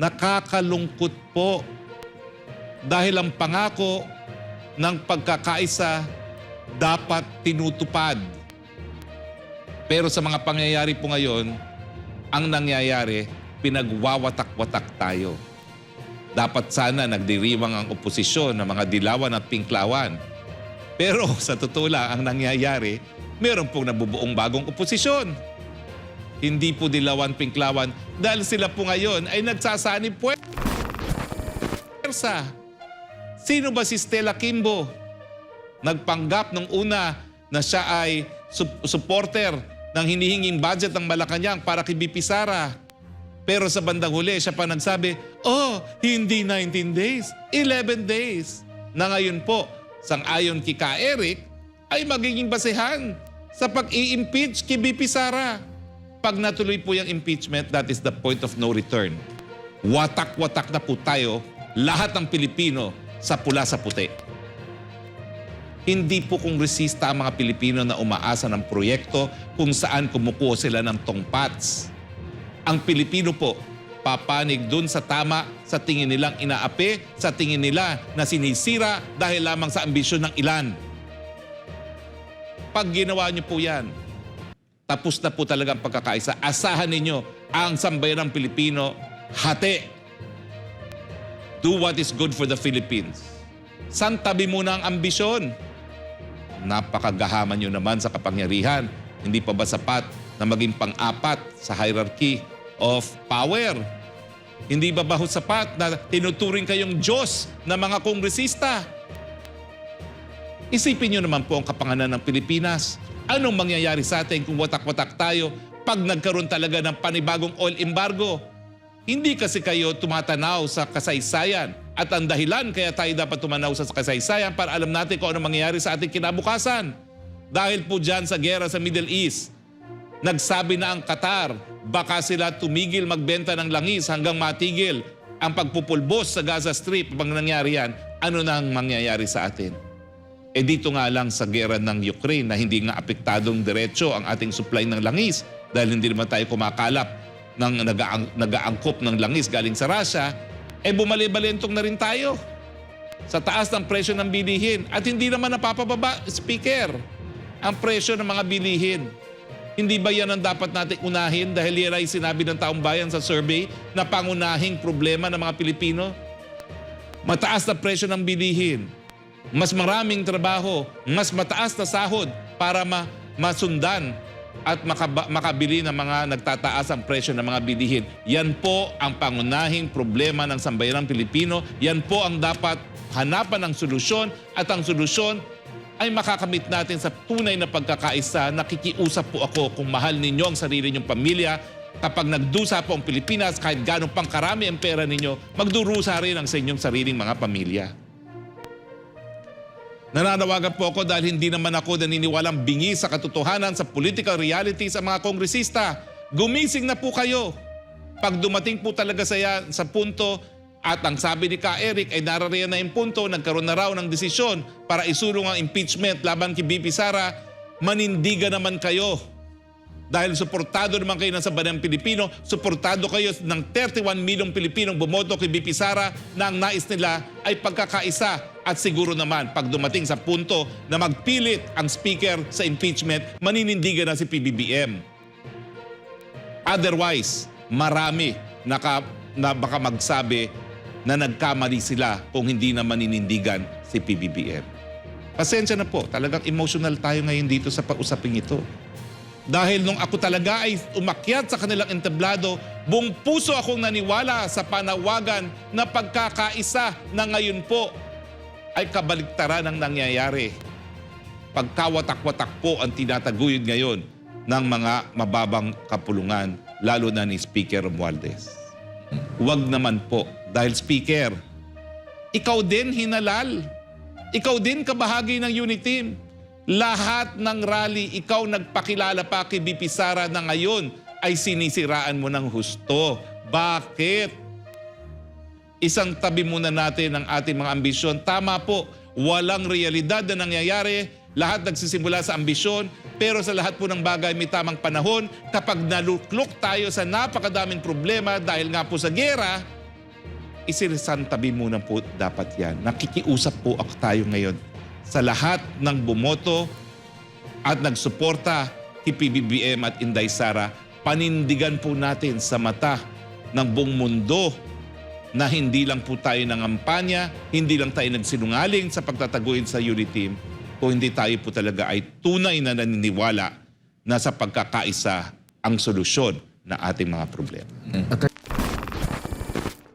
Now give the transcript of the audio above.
Nakakalungkot po. Dahil ang pangako ng pagkakaisa dapat tinutupad. Pero sa mga pangyayari po ngayon, ang nangyayari, pinagwawatak-watak tayo. Dapat sana nagdiriwang ang oposisyon ng mga dilawan at pinklawan. Pero sa totoo lang, ang nangyayari, meron pong nabubuong bagong oposisyon. Hindi po dilawan pinklawan dahil sila po ngayon ay nagsasanib puwersa. Sino ba si Stella Kimbo? Nagpanggap nung una na siya ay sup- supporter ng hinihinging budget ng Malacanang para kay BP Sara. Pero sa bandang huli, siya pa nagsabi, Oh, hindi 19 days, 11 days. Na ngayon po, sang-ayon kay Ka Eric, ay magiging basehan sa pag-i-impeach kay BP Sara. Pag natuloy po yung impeachment, that is the point of no return. Watak-watak na po tayo, lahat ng Pilipino, sa pula sa puti. Hindi po kongresista ang mga Pilipino na umaasa ng proyekto kung saan kumukuha sila ng tongpats. Ang Pilipino po, papanig dun sa tama sa tingin nilang inaapi, sa tingin nila na sinisira dahil lamang sa ambisyon ng ilan. Pag ginawa niyo po yan, tapos na po talaga ang pagkakaisa. Asahan ninyo ang sambayanang Pilipino, hati. Do what is good for the Philippines. Santabi muna ang ambisyon. Napakagahaman nyo naman sa kapangyarihan. Hindi pa ba sapat na maging pang-apat sa hierarchy of power? Hindi ba ba sapat na tinuturing kayong Diyos na mga kongresista? Isipin nyo naman po ang kapanganan ng Pilipinas. Anong mangyayari sa atin kung watak-watak tayo pag nagkaroon talaga ng panibagong oil embargo? Hindi kasi kayo tumatanaw sa kasaysayan at ang dahilan kaya tayo dapat tumanaw sa kasaysayan para alam natin kung ano mangyayari sa ating kinabukasan. Dahil po dyan sa gera sa Middle East, nagsabi na ang Qatar, baka sila tumigil magbenta ng langis hanggang matigil ang pagpupulbos sa Gaza Strip. Pag nangyari yan, ano na ang mangyayari sa atin? Eh dito nga lang sa gera ng Ukraine na hindi nga apektadong diretso ang ating supply ng langis dahil hindi naman tayo kumakalap ng nagaang, nagaangkop ng langis galing sa Russia, eh bumalibalentong na rin tayo sa taas ng presyo ng bilihin. At hindi naman napapababa, Speaker, ang presyo ng mga bilihin. Hindi ba yan ang dapat natin unahin dahil yan ay sinabi ng taong bayan sa survey na pangunahing problema ng mga Pilipino? Mataas na presyo ng bilihin, mas maraming trabaho, mas mataas na sahod para ma- masundan at makabili ng mga nagtataas ang presyo ng mga bilihin. Yan po ang pangunahing problema ng sambayanang Pilipino. Yan po ang dapat hanapan ng solusyon at ang solusyon ay makakamit natin sa tunay na pagkakaisa. Nakikiusap po ako kung mahal ninyo ang sarili ninyong pamilya. Kapag nagdusa po ang Pilipinas, kahit gano'ng pang karami ang pera ninyo, magdurusa rin ang sa inyong sariling mga pamilya. Nananawagan po ako dahil hindi naman ako naniniwalang bingi sa katotohanan sa political reality sa mga kongresista. Gumising na po kayo. Pag dumating po talaga sa, yan, sa punto at ang sabi ni Ka Eric ay narariyan na yung punto, nagkaroon na raw ng desisyon para isulong ang impeachment laban kay BP Sara, manindigan naman kayo. Dahil suportado naman kayo ng sabanang Pilipino, suportado kayo ng 31 milyong Pilipinong bumoto kay BP Sara na ang nais nila ay pagkakaisa. At siguro naman, pag dumating sa punto na magpilit ang speaker sa impeachment, maninindigan na si PBBM. Otherwise, marami naka, na baka magsabi na nagkamali sila kung hindi na maninindigan si PBBM. Pasensya na po, talagang emotional tayo ngayon dito sa pag-usaping ito. Dahil nung ako talaga ay umakyat sa kanilang entablado, buong puso akong naniwala sa panawagan na pagkakaisa na ngayon po ay kabaliktaran ang nangyayari. Pagkawatak-watak po ang tinataguyod ngayon ng mga mababang kapulungan, lalo na ni Speaker Romualdez. Huwag naman po, dahil Speaker, ikaw din hinalal. Ikaw din kabahagi ng unit team. Lahat ng rally, ikaw nagpakilala pa kay BP Sara na ngayon ay sinisiraan mo ng husto. Bakit? Isang tabi muna natin ang ating mga ambisyon. Tama po, walang realidad na nangyayari. Lahat nagsisimula sa ambisyon. Pero sa lahat po ng bagay may tamang panahon. Kapag naluklok tayo sa napakadaming problema dahil nga po sa gera, isirisantabi muna po dapat yan. Nakikiusap po ako tayo ngayon sa lahat ng bumoto at nagsuporta kay PBBM at Inday Sara, panindigan po natin sa mata ng buong mundo na hindi lang po tayo nangampanya, hindi lang tayo nagsinungaling sa pagtataguin sa unity team, kung hindi tayo po talaga ay tunay na naniniwala na sa pagkakaisa ang solusyon na ating mga problema.